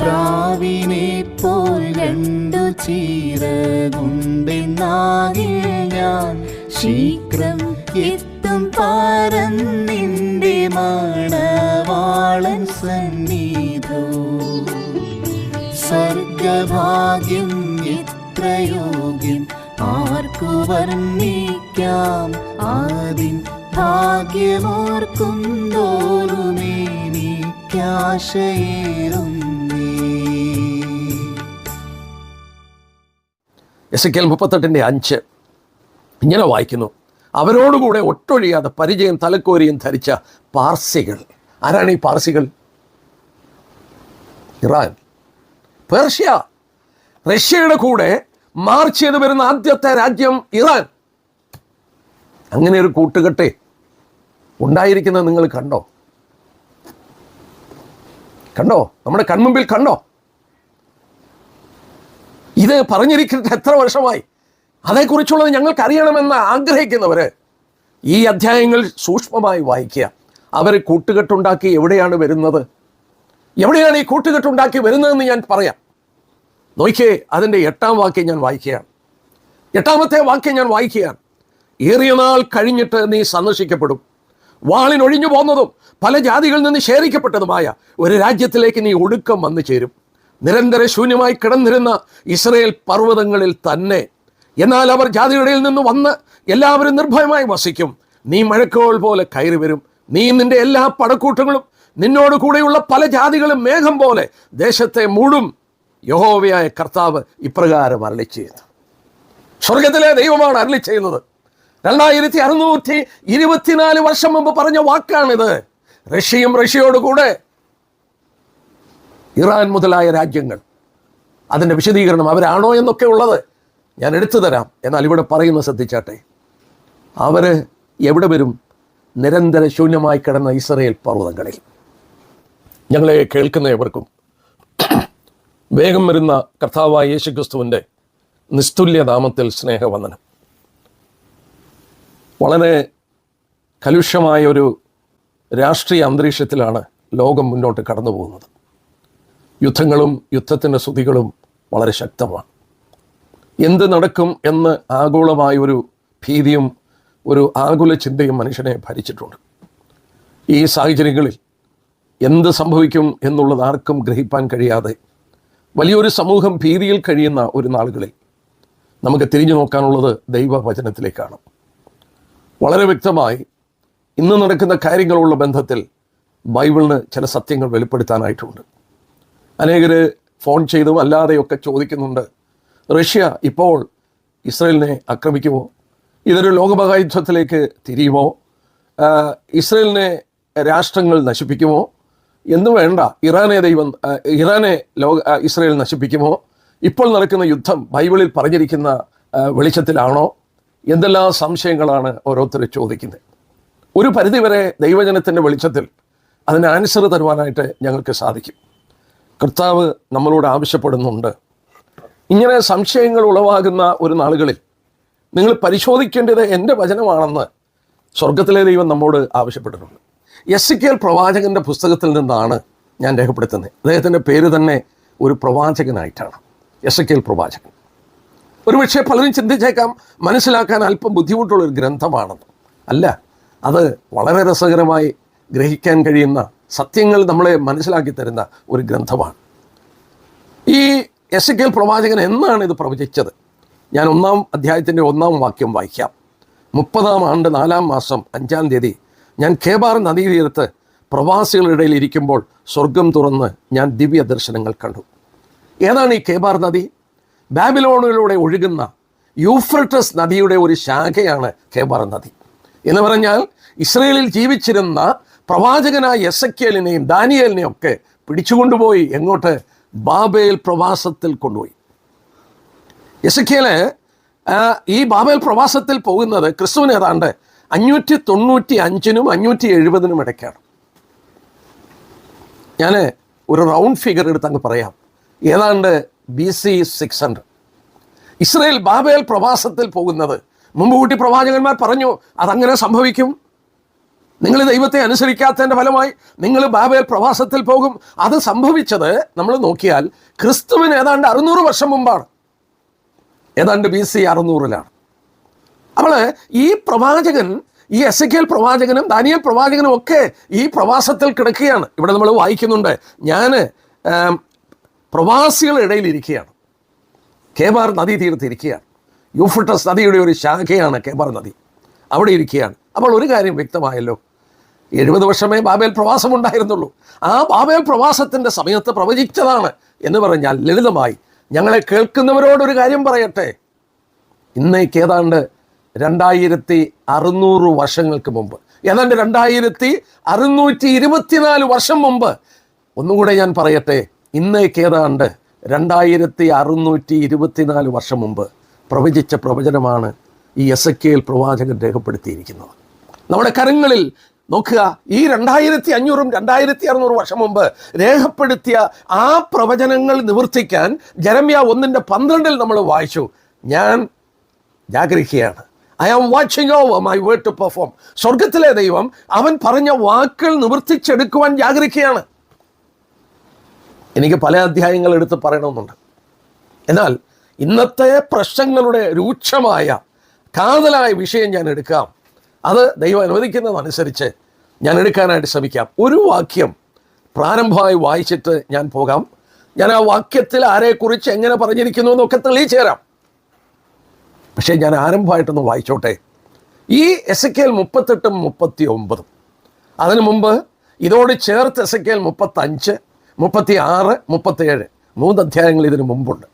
പ്രാവിനെ പോൽ രണ്ടു ചീരകുണ്ടെന്നാകിൽ ഞാൻ ശീഘ്രം എത്തും പാരന്നിന്റെ മണവാളൻ സന്നിധോ. സർഗഭാഗ്യം എത്രയോഗ്യം ആർക്കു വർണിക്കാം? ആദിൻ ഭാഗ്യമോർക്കും തോറുമേനിക്കാശയേറുന്നേ എസ് കെ എൽ മുപ്പത്തെട്ടിന്റെ അഞ്ച് ഇങ്ങനെ വായിക്കുന്നു. അവരോടുകൂടെ ഒട്ടൊഴിയാതെ പരിചയം തലക്കോരിയും ധരിച്ച പാർസികൾ. ആരാണ് ഈ പാർസികൾ? ഇറാൻ. പേർഷ്യ. റഷ്യയുടെ കൂടെ മാർച്ച് ചെയ്ത് വരുന്ന ആദ്യത്തെ രാജ്യം ഇറാൻ. അങ്ങനെ ഒരു കൂട്ടുകെട്ടെ ഉണ്ടായിരിക്കുന്നത് നിങ്ങൾ കണ്ടോ? കണ്ടോ? നമ്മുടെ കൺമുമ്പിൽ കണ്ടോ? ഇത് പറഞ്ഞിരിക്കുന്നത് എത്ര വർഷമായി? അതേക്കുറിച്ചുള്ളത് ഞങ്ങൾക്ക് അറിയണമെന്ന് ആഗ്രഹിക്കുന്നവര് ഈ അധ്യായങ്ങൾ സൂക്ഷ്മമായി വായിക്കുക. അവർ കൂട്ടുകെട്ടുണ്ടാക്കി എവിടെയാണ് വരുന്നത്? എവിടെയാണ് ഈ കൂട്ടുകെട്ടുണ്ടാക്കി വരുന്നതെന്ന് ഞാൻ പറയാം. നോക്കിയേ അതിന്റെ എട്ടാം വാക്യം ഞാൻ വായിക്കുകയാണ്. എട്ടാമത്തെ വാക്യം ഞാൻ വായിക്കുകയാണ്. ഏറിയ നാൾ കഴിഞ്ഞിട്ട് നീ സന്ദർശിക്കപ്പെടും. വാളിനൊഴിഞ്ഞു പോന്നതും പല ജാതികളിൽ നിന്ന് ശേഖരിക്കപ്പെട്ടതുമായ ഒരു രാജ്യത്തിലേക്ക് നീ ഒടുക്കം വന്നു ചേരും നിരന്തര ശൂന്യമായി കിടന്നിരുന്ന ഇസ്രയേൽ പർവതങ്ങളിൽ തന്നെ. എന്നാൽ അവർ ജാതിയുടെ നിന്ന് വന്ന് എല്ലാവരും നിർഭയമായി വസിക്കും. നീ മഴക്കോൾ പോലെ കയറി വരും. നീ നിന്റെ എല്ലാ പടക്കൂട്ടങ്ങളും നിന്നോട് കൂടെയുള്ള പല ജാതികളും മേഘം പോലെ ദേശത്തെ മൂടും. യഹോവയായ കർത്താവ് ഇപ്രകാരം അരളി ചെയ്യുന്നു. സ്വർഗത്തിലെ ദൈവമാണ് അരളി ചെയ്യുന്നത്. രണ്ടായിരത്തി അറുന്നൂറ്റി ഇരുപത്തിനാല് വർഷം മുമ്പ് പറഞ്ഞ വാക്കാണിത്. റഷ്യയും റഷ്യയോട് കൂടെ ഇറാൻ മുതലായ രാജ്യങ്ങൾ. അതിന്റെ വിശദീകരണം അവരാണോ എന്നൊക്കെ ഉള്ളത് ഞാൻ എടുത്തു തരാം. എന്നാൽ ഇവിടെ പറയുന്ന ശ്രദ്ധിച്ചാട്ടെ. അവർ എവിടെ വരും? നിരന്തര ശൂന്യമായി കിടന്ന ഇസ്രയേൽ പർവതങ്ങളിൽ. ഞങ്ങളെ കേൾക്കുന്ന എവർക്കും വേഗം വരുന്ന കർത്താവായ യേശുക്രിസ്തുവിന്റെ നിസ്തുല്യ നിസ്തുല്യനാമത്തിൽ സ്നേഹവന്ദനം. വളരെ കലുഷമായ ഒരു രാഷ്ട്രീയ അന്തരീക്ഷത്തിലാണ് ലോകം മുന്നോട്ട് കടന്നു പോകുന്നത് യുദ്ധങ്ങളും യുദ്ധത്തിന്റെ സ്തുതികളും വളരെ ശക്തമാണ്. എന്ത് നടക്കും എന്ന് ആഗോളമായ ഒരു ഭീതിയും ഒരു ആകുല ചിന്തയും മനുഷ്യനെ ഭരിച്ചിട്ടുണ്ട്. ഈ സാഹചര്യങ്ങളിൽ എന്ത് സംഭവിക്കും എന്നുള്ളത് ആർക്കും ഗ്രഹിപ്പാൻ കഴിയാതെ വലിയൊരു സമൂഹം ഭീതിയിൽ കഴിയുന്ന ഒരു നാളുകളിൽ നമുക്ക് തിരിഞ്ഞു നോക്കാനുള്ളത് ദൈവവചനത്തിലേക്കാണ്. വളരെ വ്യക്തമായി ഇന്ന് നടക്കുന്ന കാര്യങ്ങളുള്ള ബന്ധത്തിൽ ബൈബിളിന് ചില സത്യങ്ങൾ വെളിപ്പെടുത്താനായിട്ടുണ്ട്. അനേകർ ഫോൺ ചെയ്തും അല്ലാതെയൊക്കെ ചോദിക്കുന്നുണ്ട്. റഷ്യ ഇപ്പോൾ ഇസ്രയേലിനെ ആക്രമിക്കുമോ? ഇതൊരു ലോകമഹായുദ്ധത്തിലേക്ക് തിരിയുമോ? ഇസ്രയേലിനെ രാഷ്ട്രങ്ങൾ നശിപ്പിക്കുമോ? എന്ന് വേണ്ട. ഇറാനെ ദൈവം ഇറാനെ ലോക ഇസ്രയേൽ നശിപ്പിക്കുമോ? ഇപ്പോൾ നടക്കുന്ന യുദ്ധം ബൈബിളിൽ പറഞ്ഞിരിക്കുന്ന വെളിച്ചത്തിലാണോ? എന്തെല്ലാം സംശയങ്ങളാണ് ഓരോരുത്തർ ചോദിക്കുന്നത്. ഒരു പരിധിവരെ ദൈവജനത്തിന്റെ വെളിച്ചത്തിൽ അതിന് ആൻസർ തരുവാനായിട്ട് ഞങ്ങൾക്ക് സാധിക്കും. കർത്താവ് നമ്മളോട് ആവശ്യപ്പെടുന്നുണ്ട്. ഇങ്ങനെ സംശയങ്ങൾ ഉളവാകുന്ന ഒരു നാളുകളിൽ നിങ്ങൾ പരിശോധിക്കേണ്ടത് എന്റെ വചനമാണെന്ന് സ്വർഗത്തിലെ ദൈവം നമ്മോട് ആവശ്യപ്പെട്ടിട്ടുണ്ട്. എസ് കെ എൽ പ്രവാചകന്റെ പുസ്തകത്തിൽ നിന്നാണ് ഞാൻ രേഖപ്പെടുത്തുന്നത്. അദ്ദേഹത്തിന്റെ പേര് തന്നെ ഒരു പ്രവാചകനായിട്ടാണ്. എസ് കെ എൽ പ്രവാചകൻ. ഒരുപക്ഷെ പലരും ചിന്തിച്ചേക്കാം മനസ്സിലാക്കാൻ അല്പം ബുദ്ധിമുട്ടുള്ളൊരു ഗ്രന്ഥമാണെന്ന്. അല്ല അത് വളരെ രസകരമായി ഗ്രഹിക്കാൻ കഴിയുന്ന സത്യങ്ങൾ നമ്മളെ മനസ്സിലാക്കി തരുന്ന ഒരു ഗ്രന്ഥമാണ്. ഈ എസ് കെൽ പ്രവാചകൻ എന്നാണ് ഇത് പ്രവചിച്ചത്? ഞാൻ ഒന്നാം അധ്യായത്തിന്റെ ഒന്നാം വാക്യം വായിക്കാം. മുപ്പതാം ആണ്ട് നാലാം മാസം അഞ്ചാം തീയതി ഞാൻ കേബാർ നദീതീരത്ത് പ്രവാസികളുടെ ഇടയിൽ ഇരിക്കുമ്പോൾ സ്വർഗം തുറന്ന് ഞാൻ ദിവ്യ ദർശനങ്ങൾ കണ്ടു. ഏതാണ് ഈ കേബാർ നദി? ബാബിലോണിലൂടെ ഒഴുകുന്ന യൂഫ്രട്ടസ് നദിയുടെ ഒരു ശാഖയാണ് കേബാർ നദി. എന്ന് പറഞ്ഞാൽ ഇസ്രയേലിൽ ജീവിച്ചിരുന്ന പ്രവാചകനായ എസക്കേലിനെയും ദാനിയേലിനെയും ഒക്കെ പിടിച്ചുകൊണ്ടുപോയി എങ്ങോട്ട്? ബാബേൽ പ്രവാസത്തിൽ കൊണ്ടുപോയി. എസക്കേൽ ഈ ബാബേൽ പ്രവാസത്തിൽ പോകുന്നത് ക്രിസ്തുവിന് ഏതാണ്ട് അഞ്ഞൂറ്റി തൊണ്ണൂറ്റി അഞ്ചിനും അഞ്ഞൂറ്റി എഴുപതിനും ഇടയ്ക്കാണ്. ഞാൻ ഒരു റൗണ്ട് ഫിഗർ എടുത്ത് അങ്ങ് പറയാം. ഏതാണ്ട് B C six hundred. Israel Babel പ്രവാസത്തിൽ പോകുന്നത്. മുമ്പ് കൂട്ടി പ്രവാചകന്മാർ പറഞ്ഞു അതങ്ങനെ സംഭവിക്കും. നിങ്ങൾ ദൈവത്തെ അനുസരിക്കാത്തതിന്റെ ഫലമായി നിങ്ങൾ ബാബേൽ പ്രവാസത്തിൽ പോകും. അത് സംഭവിച്ചത് നമ്മൾ നോക്കിയാൽ ക്രിസ്തുവിന് ഏതാണ്ട് അറുന്നൂറ് വർഷം മുമ്പാണ്. ഏതാണ്ട് ബി സി അറുന്നൂറിലാണ്. അപ്പോൾ ഈ പ്രവാചകൻ ഈ എസ് പ്രവാചകനും ദാനിയൽ പ്രവാചകനും ഒക്കെ ഈ പ്രവാസത്തിൽ കിടക്കുകയാണ്. ഇവിടെ നമ്മൾ വായിക്കുന്നുണ്ട് ഞാൻ പ്രവാസികളുടെ ഇടയിൽ ഇരിക്കുകയാണ്. കേബാർ നദി തീരത്തിരിക്കുകയാണ് യൂഫട്ടസ് നദിയുടെ ഒരു ശാഖയാണ് കേബാർ നദി. അവിടെ ഇരിക്കുകയാണ്. അപ്പോൾ ഒരു കാര്യം വ്യക്തമായല്ലോ എഴുപത് വർഷമേ ബാബേൽ പ്രവാസം ഉണ്ടായിരുന്നുള്ളൂ. ആ ബാബേൽ പ്രവാസത്തിന്റെ സമയത്ത് പ്രവചിച്ചതാണ് എന്ന് പറഞ്ഞാൽ ലളിതമായി ഞങ്ങളെ കേൾക്കുന്നവരോടൊരു കാര്യം പറയട്ടെ. ഇന്നേക്ക് ഏതാണ്ട് രണ്ടായിരത്തി അറുന്നൂറ് വർഷങ്ങൾക്ക് മുമ്പ് ഏതാണ്ട് രണ്ടായിരത്തി അറുന്നൂറ്റി ഇരുപത്തിനാല് വർഷം മുമ്പ് ഒന്നുകൂടെ ഞാൻ പറയട്ടെ. ഇന്നേക്ക് ഏതാണ്ട് രണ്ടായിരത്തി അറുന്നൂറ്റി ഇരുപത്തിനാല് വർഷം മുമ്പ് പ്രവചിച്ച പ്രവചനമാണ് ഈ എസ് എ പ്രവാചകൻ രേഖപ്പെടുത്തിയിരിക്കുന്നത്. നമ്മുടെ കരങ്ങളിൽ നോക്കുക. ഈ രണ്ടായിരത്തി അഞ്ഞൂറും രണ്ടായിരത്തി അറുന്നൂറ് വർഷം മുമ്പ് രേഖപ്പെടുത്തിയ ആ പ്രവചനങ്ങൾ നിവർത്തിക്കാൻ ജരമ്യ ഒന്നിന്റെ പന്ത്രണ്ടിൽ നമ്മൾ വായിച്ചു. ഞാൻ ജാഗ്രഹിക്കുകയാണ്. I am watching over my word to perform സ്വർഗത്തിലെ ദൈവം അവൻ പറഞ്ഞ വാക്കുകൾ നിവർത്തിച്ചെടുക്കുവാൻ ജാഗ്രഹിക്കുകയാണ്. എനിക്ക് പല അധ്യായങ്ങൾ എടുത്ത് പറയണമെന്നുണ്ട്. എന്നാൽ ഇന്നത്തെ പ്രശ്നങ്ങളുടെ രൂക്ഷമായ കാതലായ വിഷയം ഞാൻ എടുക്കാം. അത് ദൈവം അനുവദിക്കുന്നതനുസരിച്ച് ഞാൻ എടുക്കാനായിട്ട് ശ്രമിക്കാം. ഒരു വാക്യം പ്രാരംഭമായി വായിച്ചിട്ട് ഞാൻ പോകാം. ഞാൻ ആ വാക്യത്തിൽ ആരെക്കുറിച്ച് എങ്ങനെ പറഞ്ഞിരിക്കുന്നു എന്നൊക്കെ തെളിയിച്ചു തരാം പക്ഷേ ഞാൻ ആരംഭമായിട്ടൊന്ന് വായിച്ചോട്ടെ. ഈ എസ് എ എൽ മുപ്പത്തെട്ടും മുപ്പത്തി ഒമ്പതും അതിനു മുമ്പ് ഇതോട് ചേർത്ത് എസ് എ എൽ മുപ്പത്തഞ്ച് മുപ്പത്തി ആറ് മുപ്പത്തേഴ് മൂന്ന് അധ്യായങ്ങൾ ഇതിനു മുമ്പുണ്ട്.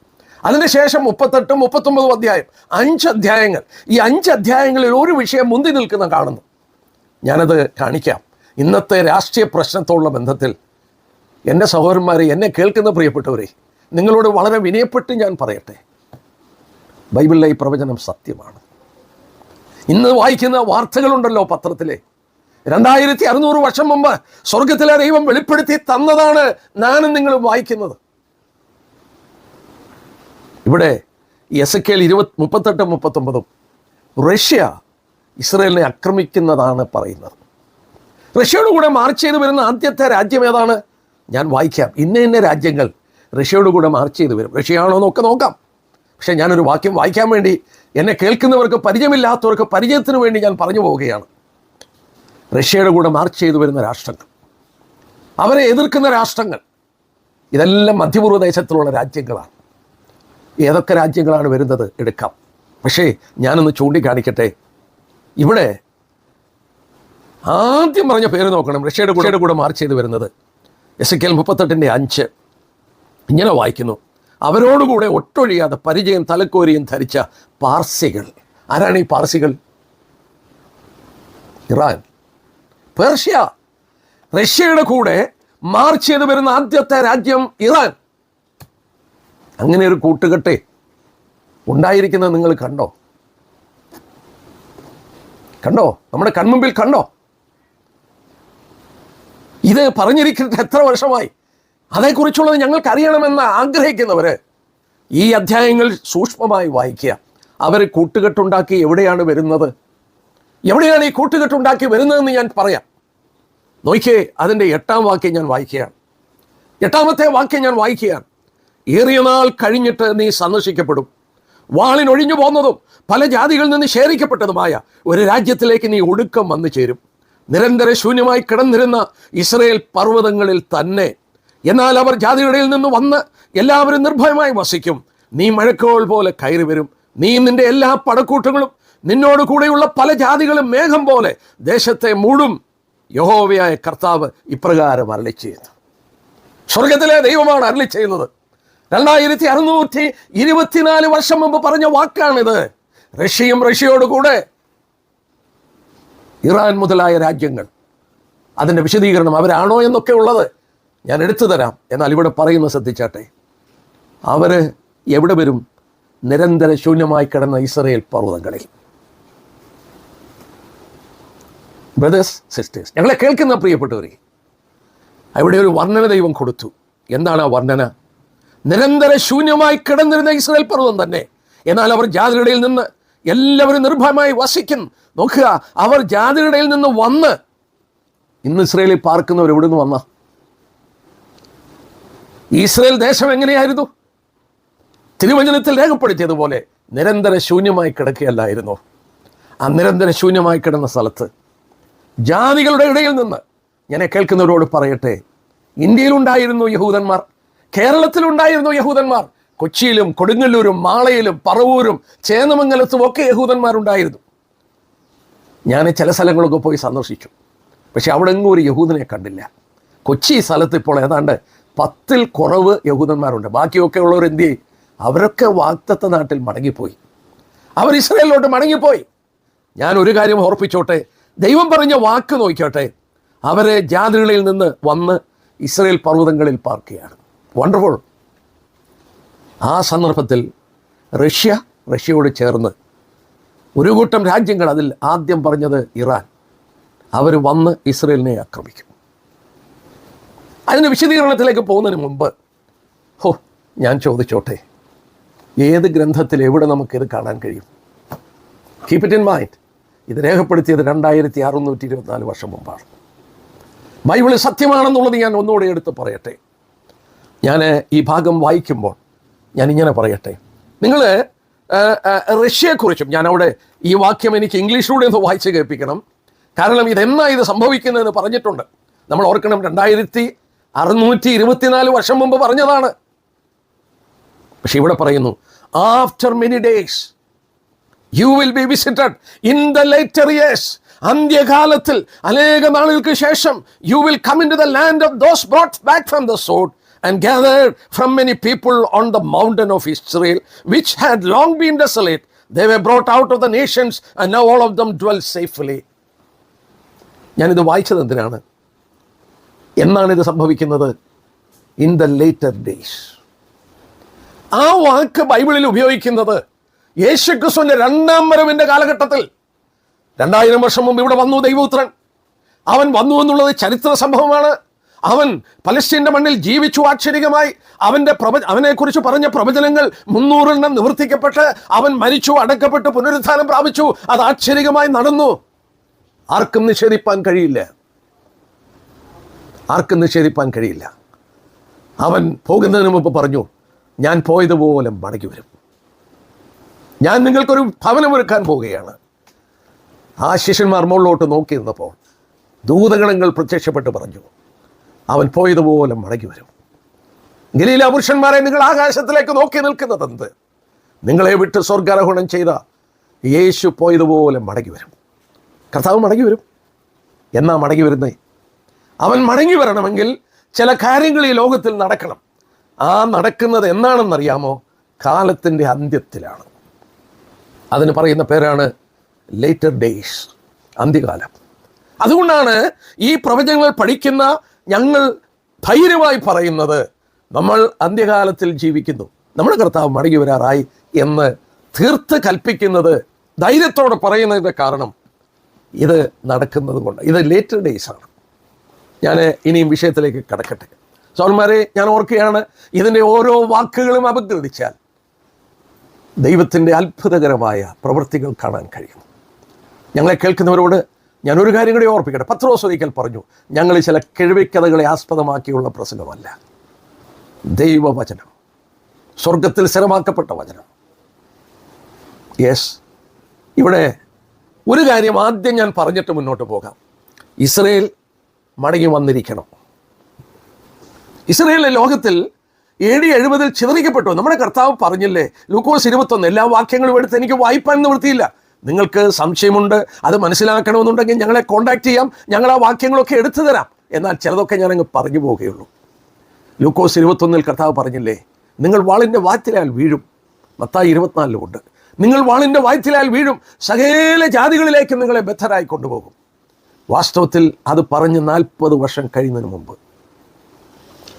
അതിനുശേഷം മുപ്പത്തെട്ടും മുപ്പത്തൊമ്പതും അധ്യായം അഞ്ച് അധ്യായങ്ങൾ. ഈ അഞ്ച് അധ്യായങ്ങളിൽ ഒരു വിഷയം മുന്തി നിൽക്കുന്ന കാണുന്നു. ഞാനത് കാണിക്കാം. ഇന്നത്തെ രാഷ്ട്രീയ പ്രശ്നത്തോടുള്ള ബന്ധത്തിൽ എന്റെ സഹോദരന്മാരെ എന്നെ കേൾക്കുന്ന പ്രിയപ്പെട്ടവരെ നിങ്ങളോട് വളരെ വിനയപ്പെട്ട് ഞാൻ പറയട്ടെ. ബൈബിളിലെ ഈ പ്രവചനം സത്യമാണ്. ഇന്ന് വായിക്കുന്ന വാർത്തകളുണ്ടല്ലോ പത്രത്തിലെ. രണ്ടായിരത്തി അറുന്നൂറ് വർഷം മുമ്പ് സ്വർഗത്തിലെ ദൈവം വെളിപ്പെടുത്തി തന്നതാണ് ഞാനും നിങ്ങളും വായിക്കുന്നത്. ഇവിടെ എസ് എ കെൽ ഇരുപത് മുപ്പത്തെട്ട് മുപ്പത്തൊമ്പതും റഷ്യ ഇസ്രയേലിനെ ആക്രമിക്കുന്നതാണ് പറയുന്നത്. റഷ്യയുടെ കൂടെ മാർച്ച് ചെയ്ത് വരുന്ന ആദ്യത്തെ രാജ്യം ഏതാണ്? ഞാൻ വായിക്കാം. ഇന്ന ഇന്ന രാജ്യങ്ങൾ റഷ്യയുടെ കൂടെ മാർച്ച് ചെയ്ത് വരും. റഷ്യയാണോ എന്നൊക്കെ നോക്കാം. പക്ഷേ ഞാനൊരു വാക്യം വായിക്കാൻ വേണ്ടി എന്നെ കേൾക്കുന്നവർക്ക് പരിചയമില്ലാത്തവർക്ക് പരിചയത്തിന് വേണ്ടി ഞാൻ പറഞ്ഞു പോവുകയാണ്. റഷ്യയുടെ കൂടെ മാർച്ച് ചെയ്തു വരുന്ന രാഷ്ട്രങ്ങൾ. അവരെ എതിർക്കുന്ന രാഷ്ട്രങ്ങൾ. ഇതെല്ലാം മധ്യപൂർവ ദേശത്തിലുള്ള രാജ്യങ്ങളാണ്. ഏതൊക്കെ രാജ്യങ്ങളാണ് വരുന്നത് എടുക്കാം. പക്ഷേ ഞാനൊന്ന് ചൂണ്ടിക്കാണിക്കട്ടെ. ഇവിടെ ആദ്യം പറഞ്ഞ പേര് നോക്കണം. റഷ്യയുടെ കൂടെ കൂടെ മാർച്ച് ചെയ്ത് വരുന്നത്. എസ് കെൽ മുപ്പത്തെട്ടിന്റെ അഞ്ച്. ഇങ്ങനെ വായിക്കുന്നു. അവരോടുകൂടെ ഒട്ടൊഴിയാതെ പരിചയം തലക്കോരിയും ധരിച്ച പാർസികൾ. ആരാണ് ഈ പാർസികൾ? ഇറാൻ. പേർഷ്യ. റഷ്യയുടെ കൂടെ മാർച്ച് ചെയ്ത് വരുന്ന ആദ്യത്തെ രാജ്യം ഇറാൻ. അങ്ങനെ ഒരു കൂട്ടുകെട്ടെ ഉണ്ടായിരിക്കുന്നത് നിങ്ങൾ കണ്ടോ? കണ്ടോ? നമ്മുടെ കൺമുമ്പിൽ കണ്ടോ? ഇത് പറഞ്ഞിരിക്കുന്നത് എത്ര വർഷമായി? അതേക്കുറിച്ചുള്ളത് ഞങ്ങൾക്ക് അറിയണമെന്ന് ആഗ്രഹിക്കുന്നവർ ഈ അധ്യായങ്ങൾ സൂക്ഷ്മമായി വായിക്കുക. അവർ കൂട്ടുകെട്ടുണ്ടാക്കി എവിടെയാണ് വരുന്നത്? എവിടെയാണ് ഈ കൂട്ടുകെട്ടുണ്ടാക്കി വരുന്നതെന്ന് ഞാൻ പറയാം. നോക്കിയേ അതിന്റെ എട്ടാം വാക്യം ഞാൻ വായിക്കുകയാണ്. എട്ടാമത്തെ വാക്യം ഞാൻ വായിക്കുകയാണ്. ഏറിയ നാൾ കഴിഞ്ഞിട്ട് നീ സന്ദർശിക്കപ്പെടും. വാളിനൊഴിഞ്ഞു പോന്നതും പല ജാതികളിൽ നിന്ന് ശേഖരിക്കപ്പെട്ടതുമായ ഒരു രാജ്യത്തിലേക്ക് നീ ഒടുക്കം വന്നു ചേരും. നിരന്തര ശൂന്യമായി കിടന്നിരുന്ന ഇസ്രയേൽ പർവതങ്ങളിൽ തന്നെ. എന്നാൽ അവർ ജാതിയുടെ നിന്ന് വന്ന് എല്ലാവരും നിർഭയമായി വസിക്കും. നീ മഴക്കോൾ പോലെ കയറി വരും. നീ നിന്റെ എല്ലാ പടക്കൂട്ടങ്ങളും നിന്നോട് കൂടെയുള്ള പല ജാതികളും മേഘം പോലെ ദേശത്തെ മൂടും. യഹോവയായ കർത്താവ് ഇപ്രകാരം അരളി ചെയ്യുന്നു സ്വർഗത്തിലെ ദൈവമാണ് അരളി ചെയ്യുന്നത് രണ്ടായിരത്തി അറുന്നൂറ്റി ഇരുപത്തിനാല് വർഷം മുമ്പ് പറഞ്ഞ വാക്കാണിത്. റഷ്യയും റഷ്യയോട് കൂടെ ഇറാൻ മുതലായ രാജ്യങ്ങൾ. അതിന്റെ വിശദീകരണം അവരാണോ എന്നൊക്കെ ഉള്ളത് ഞാൻ എടുത്തു തരാം. എന്നാൽ ഇവിടെ പറയുന്നത് ശ്രദ്ധിച്ചാട്ടെ. അവർ എവിടെ വരും? നിരന്തര ശൂന്യമായി കിടന്ന ഇസ്രയേൽ പർവതങ്ങളിൽ. ബ്രദേഴ്സ് സിസ്റ്റേഴ്സ് ഞങ്ങളെ കേൾക്കുന്ന പ്രിയപ്പെട്ടവരെ അവിടെ ഒരു വർണന ദൈവം കൊടുത്തു. എന്താണ് ആ വർണന? നിരന്തര ശൂന്യമായി കിടന്നിരുന്ന ഇസ്രായേൽ പർവതം തന്നെ. എന്നാൽ അവർ ജാതിരിടയിൽ നിന്ന് എല്ലാവരും നിർഭയമായി വസിക്കും. നോക്കുക അവർ ജാതിരിടയിൽ നിന്ന് വന്ന് ഇന്ന് ഇസ്രയേലിൽ പാർക്കുന്നവർ എവിടെ നിന്ന് വന്ന? ഇസ്രയേൽ ദേശം എങ്ങനെയായിരുന്നു? തിരുവചനത്തിൽ രേഖപ്പെടുത്തിയതുപോലെ നിരന്തര ശൂന്യമായി കിടക്കുകയല്ലായിരുന്നു? ആ നിരന്തര ശൂന്യമായി കിടന്ന സ്ഥലത്ത് ജാതികളുടെ ഇടയിൽ നിന്ന് ഞാൻ കേൾക്കുന്നവരോട് പറയട്ടെ ഇന്ത്യയിലുണ്ടായിരുന്നു യഹൂദന്മാർ. കേരളത്തിലുണ്ടായിരുന്നു യഹൂദന്മാർ. കൊച്ചിയിലും കൊടുങ്ങല്ലൂരും മാളയിലും പറവൂരും ചേന്നമംഗലത്തും ഒക്കെ യഹൂദന്മാരുണ്ടായിരുന്നു. ഞാൻ ചില സ്ഥലങ്ങളൊക്കെ പോയി സന്ദർശിച്ചു. പക്ഷെ അവിടെ എങ്ങും ഒരു യഹൂദനെ കണ്ടില്ല. കൊച്ചി സ്ഥലത്ത് ഇപ്പോൾ ഏതാണ്ട് പത്തിൽ കുറവ് യഹൂദന്മാരുണ്ട്. ബാക്കിയൊക്കെ ഉള്ളവർ എന്ത് ചെയ്യും? അവരൊക്കെ വാക്തത്വ നാട്ടിൽ മടങ്ങിപ്പോയി. അവർ ഇസ്രയേലിലോട്ട് മടങ്ങിപ്പോയി. ഞാൻ ഒരു കാര്യം ഓർപ്പിച്ചോട്ടെ. ദൈവം പറഞ്ഞ വാക്ക് നോക്കിയോട്ടെ അവരെ ജാതികളിൽ നിന്ന് വന്ന് ഇസ്രയേൽ പർവതങ്ങളിൽ പാർക്കുകയാണ്. വണ്ടർഫുൾ ആ സന്ദർഭത്തിൽ റഷ്യ റഷ്യയോട് ചേർന്ന് ഒരു കൂട്ടം രാജ്യങ്ങൾ അതിൽ ആദ്യം പറഞ്ഞത് ഇറാൻ. അവർ വന്ന് ഇസ്രയേലിനെ ആക്രമിക്കും. അതിന് വിശദീകരണത്തിലേക്ക് പോകുന്നതിന് മുമ്പ് ഹോ ഞാൻ ചോദിച്ചോട്ടെ ഏത് ഗ്രന്ഥത്തിൽ എവിടെ നമുക്കിത് കാണാൻ കഴിയും? കീപ് ഇറ്റ് ഇൻ മൈൻഡ് ഇത് രേഖപ്പെടുത്തിയത് രണ്ടായിരത്തി അറുന്നൂറ്റി ഇരുപത്തിനാല് വർഷം മുമ്പാണ്. ബൈബിൾ സത്യമാണെന്നുള്ളത് ഞാൻ ഒന്നുകൂടെ എടുത്ത് പറയട്ടെ. ഞാൻ ഈ ഭാഗം വായിക്കുമ്പോൾ ഞാൻ ഇങ്ങനെ പറയട്ടെ നിങ്ങൾ റഷ്യയെക്കുറിച്ചും ഞാൻ അവിടെ ഈ വാക്യം എനിക്ക് ഇംഗ്ലീഷിലൂടെ ഒന്ന് വായിച്ച് കേൾപ്പിക്കണം. കാരണം ഇതെന്നാ ഇത് സംഭവിക്കുന്നതെന്ന് പറഞ്ഞിട്ടുണ്ട്. നമ്മൾ ഓർക്കണം രണ്ടായിരത്തി അറുന്നൂറ്റി ഇരുപത്തിനാല് വർഷം മുമ്പ് പറഞ്ഞതാണ്. പക്ഷെ ഇവിടെ പറയുന്നു after many days you will be visited in the later years അന്ത്യകാലത്തിൽ അനേക നാളുകൾക്ക് ശേഷം you will come into the land of those brought back from the and gathered from many people on the mountain of Israel, which had long been desolate. They were brought out of the nations, and now all of them dwell safely. ഞാനിത് വായിച്ചത് എന്തിനാണ് എന്നാണ് ഇത് സംഭവിക്കുന്നത്? In the later days ആ വാക്ക് ബൈബിളിൽ ഉപയോഗിക്കുന്നത് യേശുക്രിസ്തുവിന്റെ രണ്ടാം വരവിന്റെ കാലഘട്ടത്തിൽ. രണ്ടായിരം വർഷം മുമ്പ് ഇവിടെ വന്നു ദൈവപുത്രൻ. അവൻ വന്നു എന്നുള്ളത് ചരിത്ര സംഭവമാണ്. അവൻ പലസ്തീന്റെ മണ്ണിൽ ജീവിച്ചു ആക്ഷരികമായി. അവന്റെ പ്രവ അവനെക്കുറിച്ച് പറഞ്ഞ പ്രവചനങ്ങൾ മുന്നൂറെണ്ണം നിവർത്തിക്കപ്പെട്ട് അവൻ മരിച്ചു അടക്കപ്പെട്ട് പുനരുത്ഥാനം പ്രാപിച്ചു. അത് ആശ്ചര്യമായി നടന്നു. ആർക്കും നിഷേധിപ്പാൻ കഴിയില്ല. ആർക്കും നിഷേധിപ്പാൻ കഴിയില്ല. അവൻ പോകുന്നതിന് മുമ്പ് പറഞ്ഞു ഞാൻ പോയതുപോലെ മടങ്ങി വരും. ഞാൻ നിങ്ങൾക്കൊരു ഭവനമൊരുക്കാൻ പോവുകയാണ്. ആ ശിഷ്യന്മാർ മുകളിലോട്ട് നോക്കി നിന്നപ്പോൾ ദൂതഗണങ്ങൾ പ്രത്യക്ഷപ്പെട്ട് പറഞ്ഞു അവൻ പോയതുപോലെ മടങ്ങി വരും. ഗലീല പുരുഷന്മാരെ നിങ്ങൾ ആകാശത്തിലേക്ക് നോക്കി നിൽക്കുന്നത് എന്ത് നിങ്ങളെ വിട്ട് സ്വർഗാരോഹണം ചെയ്ത യേശു പോയതുപോലെ മടങ്ങി വരും. കർത്താവ് മടങ്ങി വരും. എന്നാ മടങ്ങി വരുന്നേ? അവൻ മടങ്ങി വരണമെങ്കിൽ ചില കാര്യങ്ങൾ ഈ ലോകത്തിൽ നടക്കണം. ആ നടക്കുന്നത് എന്നാണെന്നറിയാമോ കാലത്തിന്റെ അന്ത്യത്തിലാണ്. അതിന് പറയുന്ന പേരാണ് ലേറ്റർ ഡേയ്സ് അന്ത്യകാലം. അതുകൊണ്ടാണ് ഈ പ്രവചനങ്ങൾ പഠിക്കുന്ന ഞങ്ങൾ ധൈര്യമായി പറയുന്നത് നമ്മൾ അന്ത്യകാലത്തിൽ ജീവിക്കുന്നു. നമ്മുടെ കർത്താവ് മടങ്ങി വരാറായി എന്ന് തീർത്ത് കൽപ്പിക്കുന്നത് ധൈര്യത്തോടെ പറയുന്നതിന്റെ കാരണം ഇത് നടക്കുന്നത് കൊണ്ട്. ഇത് ലേറ്റർ ഡേയ്സാണ് ഞാൻ ഇനിയും വിഷയത്തിലേക്ക് കടക്കട്ടെ. സോൾമാരെ ഞാൻ ഓർക്കുകയാണ് ഇതിന്റെ ഓരോ വാക്കുകളും അപഗ്രഥിച്ചാൽ ദൈവത്തിന്റെ അത്ഭുതകരമായ പ്രവൃത്തികൾ കാണാൻ കഴിയും. ഞങ്ങളെ കേൾക്കുന്നവരോട് ഞാൻ ഒരു കാര്യം കൂടി ഓർപ്പിക്കട്ടെ. പത്രോസ് ഒരിക്കൽ പറഞ്ഞു ഞങ്ങൾ ചില കിഴവിക്കഥകളെ ആസ്പദമാക്കിയുള്ള പ്രസംഗമല്ല. ദൈവവചനം. സ്വർഗത്തിൽ സ്ഥിരമാക്കപ്പെട്ട വചനം. യെസ്. ഇവിടെ ഒരു കാര്യം ആദ്യം ഞാൻ പറഞ്ഞിട്ട് മുന്നോട്ട് പോകാം. ഇസ്രയേൽ മടങ്ങി വന്നിരിക്കണം. ഇസ്രയേലിലെ ലോകത്തിൽ ഡി എഴുപതിൽ ചിതറിക്കപ്പെട്ടു. നമ്മുടെ കർത്താവ് പറഞ്ഞില്ലേ ലൂക്കോസ് ഇരുപത്തൊന്ന് എല്ലാ വാക്യങ്ങളും എടുത്ത് എനിക്ക് വായിപ്പാൻ നിവൃത്തിയില്ല. നിങ്ങൾക്ക് സംശയമുണ്ട് അത് മനസ്സിലാക്കണമെന്നുണ്ടെങ്കിൽ ഞങ്ങളെ കോൺടാക്ട് ചെയ്യാം ഞങ്ങൾ ആ വാക്യങ്ങളൊക്കെ എടുത്തു തരാം. എന്നാൽ ചിലതൊക്കെ ഞാനങ്ങ് പറഞ്ഞു പോവുകയുള്ളൂ ലൂക്കോസ് ഇരുപത്തൊന്നിൽ കർത്താവ് പറഞ്ഞില്ലേ നിങ്ങൾ വാളിന്റെ വാറ്റിലാൽ വീഴും. മത്തായി ഇരുപത്തിനാലിലുമുണ്ട് നിങ്ങൾ വാളിന്റെ വാറ്റിലാൽ വീഴും സകല ജാതികളിലേക്ക് നിങ്ങളെ ബദ്ധരായി കൊണ്ടുപോകും. വാസ്തവത്തിൽ അത് പറഞ്ഞ് നാൽപ്പത് വർഷം കഴിയുന്നതിന് മുമ്പ്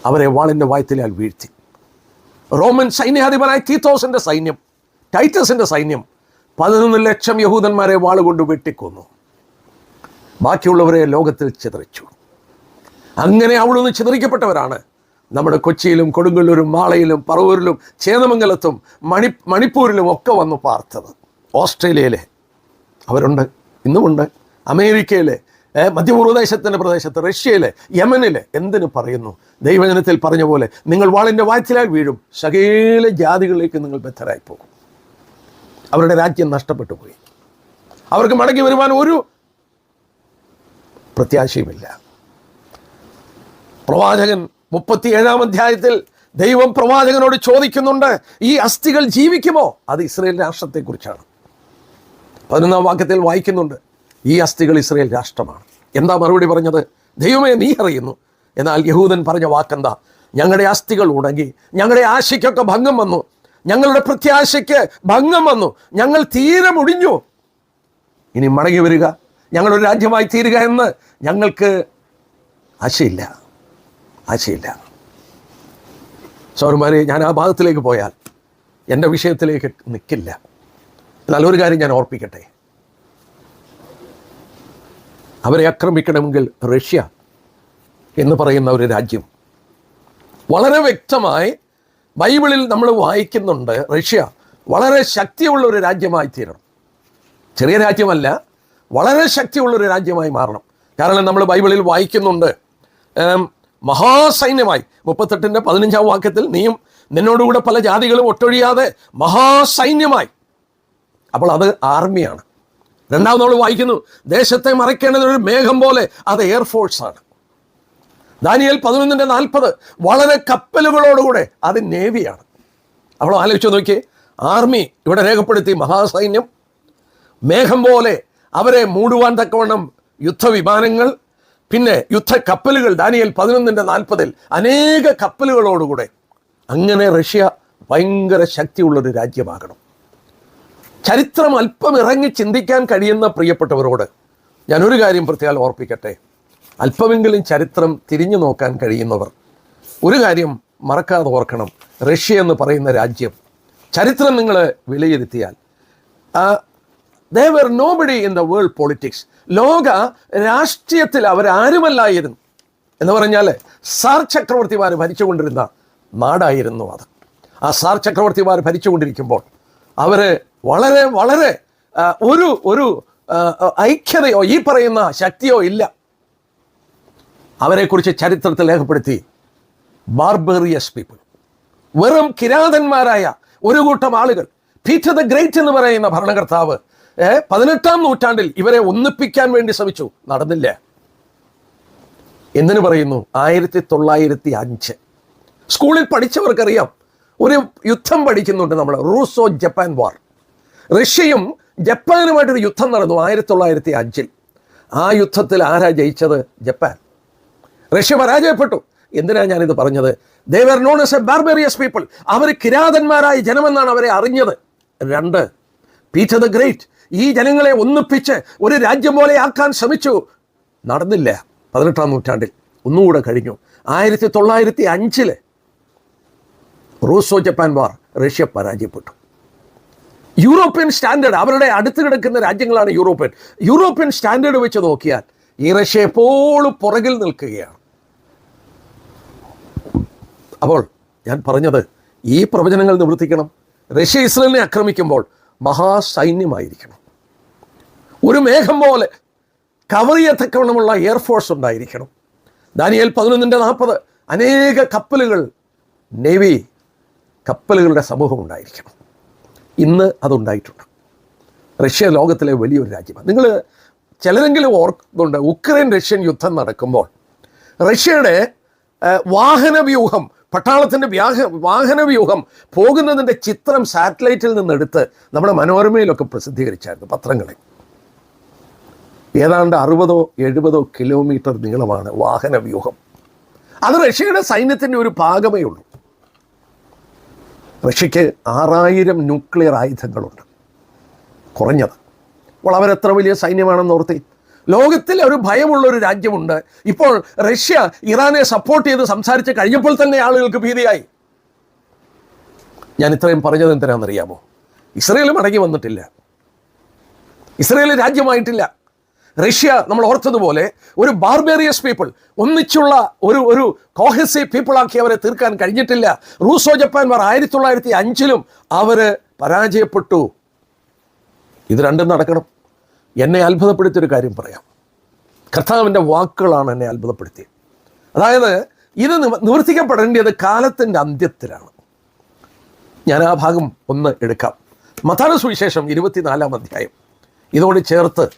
അവരെ വാളിന്റെ വായത്തിലാൽ വീഴ്ത്തി. റോമൻ സൈന്യാധിപനായ തീത്തോസിന്റെ സൈന്യം ടൈറ്റസിന്റെ സൈന്യം പതിനൊന്ന് ലക്ഷം യഹൂദന്മാരെ വാളുകൊണ്ട് വെട്ടിക്കൊന്നു. ബാക്കിയുള്ളവരെ ലോകത്തിൽ ചിതറിച്ചു. അങ്ങനെ അവളൊന്ന് ചിതറിക്കപ്പെട്ടവരാണ്. നമ്മുടെ കൊച്ചിയിലും കൊടുങ്ങല്ലൂരും മാളയിലും പറവൂരിലും ചേന്നമംഗലത്തും മണി മണിപ്പൂരിലും ഒക്കെ വന്ന് പാർത്തത്. ഓസ്ട്രേലിയയിലെ. അവരുണ്ട് ഇന്നുമുണ്ട്. അമേരിക്കയിലെ മധ്യപൂർവദേശത്തിന്റെ പ്രദേശത്ത് റഷ്യയിലെ യമനിലെ എന്തിന് പറയുന്നു? ദൈവജനത്തിൽ പറഞ്ഞ പോലെ നിങ്ങൾ വാളിന്റെ വായ്ച്ചിലാൽ വീഴും. സകേല ജാതികളിലേക്ക് നിങ്ങൾ ബദ്ധരായി പോകും അവരുടെ രാജ്യം നഷ്ടപ്പെട്ടു പോയി അവർക്ക് മടങ്ങി വരുവാൻ ഒരു പ്രത്യാശയുമില്ല. പ്രവാചകൻ മുപ്പത്തിയേഴാം അധ്യായത്തിൽ ദൈവം പ്രവാചകനോട് ചോദിക്കുന്നുണ്ട് ഈ അസ്ഥികൾ ജീവിക്കുമോ? അത് ഇസ്രയേൽ രാഷ്ട്രത്തെക്കുറിച്ചാണ്. പതിനൊന്നാം വാക്യത്തിൽ വായിക്കുന്നുണ്ട് ഈ അസ്ഥികൾ ഇസ്രയേൽ രാഷ്ട്രമാണ്. എന്താ മറുപടി പറഞ്ഞത്? ദൈവമേ നീ അറിയുന്നു. എന്നാൽ യഹൂദൻ പറഞ്ഞ വാക്കെന്താ? ഞങ്ങളുടെ അസ്ഥികൾ ഉണങ്ങി ഞങ്ങളുടെ ആശയ്ക്കൊക്കെ ഭംഗം വന്നു ഞങ്ങളുടെ പ്രത്യാശയ്ക്ക് ഭംഗം വന്നു. ഞങ്ങൾ തീരെ മുടിഞ്ഞു. ഇനി മടങ്ങി വരിക. ഞങ്ങളൊരു രാജ്യമായി തീരുക എന്ന് ഞങ്ങൾക്ക് ആശയില്ല. ആശയില്ല. സൗരന്മാരെ ഞാൻ ആ ഭാഗത്തിലേക്ക് പോയാൽ എന്റെ വിഷയത്തിലേക്ക് നിൽക്കില്ല നല്ലൊരു കാര്യം ഞാൻ ഓർപ്പിക്കട്ടെ. അവരെ ആക്രമിക്കണമെങ്കിൽ റഷ്യ എന്ന് പറയുന്ന ഒരു രാജ്യം വളരെ വ്യക്തമായി ബൈബിളിൽ നമ്മൾ വായിക്കുന്നുണ്ട് റഷ്യ വളരെ ശക്തിയുള്ള ഒരു രാജ്യമായി തീരണം. ചെറിയ രാജ്യമല്ല വളരെ ശക്തിയുള്ള ഒരു രാജ്യമായി മാറണം. കാരണം നമ്മൾ ബൈബിളിൽ വായിക്കുന്നുണ്ട്. മഹാസൈന്യമായി മുപ്പത്തെട്ടിന്റെ പതിനഞ്ചാം വാക്യത്തിൽ നീയും നിന്നോടുകൂടെ പല ജാതികളും ഒട്ടൊഴിയാതെ മഹാസൈന്യമായി. അപ്പോൾ അത് ആർമിയാണ്. രണ്ടാമത് നമ്മൾ വായിക്കുന്നു ദേശത്തെ മറയ്ക്കേണ്ടത് ഒരു മേഘം പോലെ അത് എയർഫോഴ്സാണ് ദാനിയൽ പതിനൊന്നിന്റെ നാൽപ്പത് വളരെ കപ്പലുകളോടുകൂടെ അത് നേവിയാണ്. അവൾ ആലോചിച്ച് നോക്കിയേ ആർമി ഇവിടെ രേഖപ്പെടുത്തി മഹാസൈന്യം. മേഘം പോലെ അവരെ മൂടുവാൻ തക്കവണ്ണം യുദ്ധവിമാനങ്ങൾ പിന്നെ യുദ്ധ കപ്പലുകൾ ദാനിയൽ പതിനൊന്നിന്റെ നാൽപ്പതിൽ അനേക കപ്പലുകളോടുകൂടെ. അങ്ങനെ റഷ്യ ഭയങ്കര ശക്തിയുള്ളൊരു രാജ്യമാകണം. ചരിത്രം അല്പം ഇറങ്ങി ചിന്തിക്കാൻ കഴിയുന്ന പ്രിയപ്പെട്ടവരോട് ഞാനൊരു കാര്യം പ്രത്യേകം ഓർപ്പിക്കട്ടെ. അല്പമെങ്കിലും ചരിത്രം തിരിഞ്ഞു നോക്കാൻ കഴിയുന്നവർ. ഒരു കാര്യം മറക്കാതെ ഓർക്കണം. റഷ്യ എന്ന് പറയുന്ന രാജ്യം. ചരിത്രം നിങ്ങൾ വിലയിരുത്തിയാൽ. They were nobody in the world politics ലോക രാഷ്ട്രീയത്തിൽ അവരാരുമല്ലായിരുന്നു. എന്ന് പറഞ്ഞാൽ സാർ ചക്രവർത്തിമാർ ഭരിച്ചുകൊണ്ടിരുന്ന നാടായിരുന്നു അത്. ആ സാർ ചക്രവർത്തിമാർ ഭരിച്ചുകൊണ്ടിരിക്കുമ്പോൾ അവർ വളരെ വളരെ ഒരു ഒരു ഐക്യതയോ ഈ പറയുന്ന ശക്തിയോ ഇല്ല. അവരെക്കുറിച്ച് ചരിത്രത്തിൽ രേഖപ്പെടുത്തി. Barbarous people. വെറും കിരാതന്മാരായ ഒരു കൂട്ടം ആളുകൾ. പീറ്റർ ദ ഗ്രേറ്റ് എന്ന് പറയുന്ന ഭരണകർത്താവ് പതിനെട്ടാം നൂറ്റാണ്ടിൽ ഇവരെ ഒന്നിപ്പിക്കാൻ വേണ്ടി ശ്രമിച്ചു. നടന്നില്ല. എന്തിനു പറയുന്നു? ആയിരത്തി തൊള്ളായിരത്തി അഞ്ച് സ്കൂളിൽ പഠിച്ചവർക്കറിയാം. ഒരു യുദ്ധം പഠിക്കുന്നുണ്ട് നമ്മൾ റൂസോ ജപ്പാൻ വാർ. റഷ്യയും ജപ്പാനുമായിട്ടൊരു യുദ്ധം നടന്നു ആയിരത്തി തൊള്ളായിരത്തി അഞ്ചിൽ ആ യുദ്ധത്തിൽ ആരാ ജയിച്ചത്? ജപ്പാൻ. റഷ്യ പരാജയപ്പെട്ടു. എന്തിനാണ് ഞാനിത് പറഞ്ഞത്? They were known as a barbarous people അവർ കിരാതന്മാരായ ജനമെന്നാണ് അവരെ അറിഞ്ഞത്. രണ്ട് പീറ്റർ ദ ഗ്രേറ്റ് ഈ ജനങ്ങളെ ഒന്നിപ്പിച്ച് ഒരു രാജ്യം പോലെ ആക്കാൻ ശ്രമിച്ചു. നടന്നില്ല. പതിനെട്ടാം നൂറ്റാണ്ടിൽ. ഒന്നുകൂടെ കഴിഞ്ഞു. ആയിരത്തി തൊള്ളായിരത്തി അഞ്ചിൽ റൂസോ ജപ്പാൻ വാർ റഷ്യ പരാജയപ്പെട്ടു. യൂറോപ്യൻ സ്റ്റാൻഡേർഡ് അവരുടെ അടുത്ത് കിടക്കുന്ന രാജ്യങ്ങളാണ് യൂറോപ്യൻ. യൂറോപ്യൻ സ്റ്റാൻഡേർഡ് വെച്ച് നോക്കിയാൽ ഈ റഷ്യ എപ്പോഴും പുറകിൽ നിൽക്കുകയാണ്. അപ്പോൾ ഞാൻ പറഞ്ഞത് ഈ പ്രവചനങ്ങൾ നിവർത്തിക്കണം റഷ്യ ഇസ്രയേലിനെ ആക്രമിക്കുമ്പോൾ മഹാസൈന്യമായിരിക്കണം. ഒരു മേഘം പോലെ കവർ ചെയ്യത്തക്കവണ്ണമുള്ള എയർഫോഴ്സ് ഉണ്ടായിരിക്കണം. ദാനിയൽ പതിനൊന്നിന്റെ നാൽപ്പത് അനേക കപ്പലുകൾ നേവി കപ്പലുകളുടെ സമൂഹം ഉണ്ടായിരിക്കണം. ഇന്ന് അതുണ്ടായിട്ടുണ്ട്. റഷ്യ ലോകത്തിലെ വലിയൊരു രാജ്യമാണ്. നിങ്ങൾ ചിലരെങ്കിലും ഓർക്കുന്നുണ്ട് ഉക്രൈൻ റഷ്യൻ യുദ്ധം നടക്കുമ്പോൾ റഷ്യയുടെ വാഹന വാഹനവ്യൂഹം പട്ടാളത്തിന്റെ വ്യാഹ വാഹനവ്യൂഹം പോകുന്നതിന്റെ ചിത്രം സാറ്റലൈറ്റിൽ നിന്നെടുത്ത് നമ്മുടെ മനോരമയിലൊക്കെ പ്രസിദ്ധീകരിച്ചായിരുന്നു പത്രങ്ങളിൽ ഏതാണ്ട് അറുപതോ എഴുപതോ കിലോമീറ്റർ നീളമാണ് വാഹനവ്യൂഹം. അത് റഷ്യയുടെ സൈന്യത്തിന്റെ ഒരു ഭാഗമേ ഉള്ളൂ. റഷ്യക്ക് ആറായിരം ന്യൂക്ലിയർ ആയുധങ്ങളുണ്ട്. കുറഞ്ഞത്. അപ്പോൾ അവരെത്ര വലിയ സൈന്യമാണെന്ന് ഓർത്തി? ലോകത്തിൽ ഒരു ഭയമുള്ള ഒരു രാജ്യമുണ്ട്. ഇപ്പോൾ റഷ്യ ഇറാനെ സപ്പോർട്ട് ചെയ്ത് സംസാരിച്ച് കഴിഞ്ഞപ്പോൾ തന്നെ ആളുകൾക്ക് ഭീതിയായി. ഞാൻ ഇത്രയും പറഞ്ഞത് എന്തിനാണെന്നറിയാമോ? ഇസ്രയേൽ മടങ്ങി വന്നിട്ടില്ല. ഇസ്രയേൽ രാജ്യമായിട്ടില്ല. റഷ്യ നമ്മൾ ഓർത്തതുപോലെ ഒരു ബാർബേറിയസ് പീപ്പിൾ ഒന്നിച്ചുള്ള ഒരു ഒരു കോഹസീവ് പീപ്പിളാക്കി അവരെ തീർക്കാൻ കഴിഞ്ഞിട്ടില്ല. റൂസോ ജപ്പാൻമാർ ആയിരത്തി തൊള്ളായിരത്തി അഞ്ചിലും അവർ പരാജയപ്പെട്ടു. ഇത് രണ്ടും നടക്കണം. എന്നെ അത്ഭുതപ്പെടുത്തിയൊരു കാര്യം പറയാം. കർത്താവിന്റെ വാക്കുകളാണ് എന്നെ അത്ഭുതപ്പെടുത്തിയത്. അതായത് ഇത് നിവ- നിവർത്തിക്കപ്പെടേണ്ടത് കാലത്തിന്റെ അന്ത്യത്തിലാണ്. ഞാൻ ആ ഭാഗം ഒന്ന് എടുക്കാം. മതാന സുവിശേഷം ഇരുപത്തിനാലാം അധ്യായം. ഇതോട് ചേർത്ത്